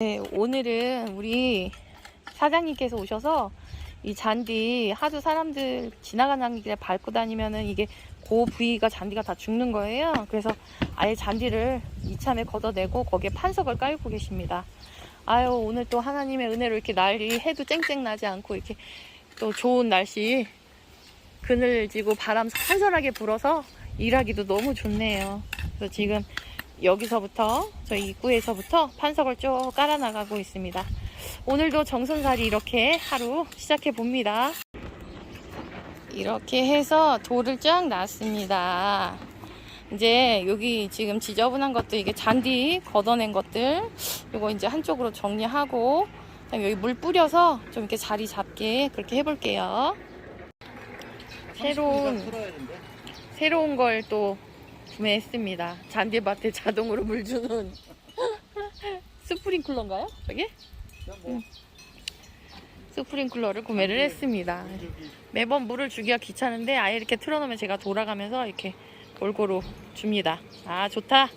네, 오늘은 우리 사장님께서 오셔서 이 잔디 하도 사람들 지나가는 길에 밟고 다니면은 이게 그 부위가 잔디가 다 죽는 거예요. 그래서 아예 잔디를 이참에 걷어내고 거기에 판석을 깔고 계십니다. 아유 오늘 또 하나님의 은혜로 이렇게 날이 해도 쨍쨍 나지 않고 이렇게 또 좋은 날씨 그늘지고 바람 선선하게 불어서 일하기도 너무 좋네요. 그래서 지금 여기서부터 저희 입구에서부터 판석을 쭉 깔아 나가고 있습니다. 오늘도 정선살이 이렇게 하루 시작해 봅니다. 이렇게 해서 돌을 쫙 놨습니다. 이제 여기 지금 지저분한 것들 이게 잔디 걷어낸 것들 이거 이제 한쪽으로 정리하고 여기 물 뿌려서 좀 이렇게 자리 잡게 그렇게 해볼게요. 새로운 새로운 걸또 구매했습니다. 잔디밭에 자동으로 물 주는 스프링클러인가요? 이게? 뭐, 스프링클러를 구매를 했습니다. 매번 물을 주기가 귀찮은데 아예 이렇게 틀어놓으면 제가 돌아가면서 이렇게 골고루 줍니다. 아 좋다.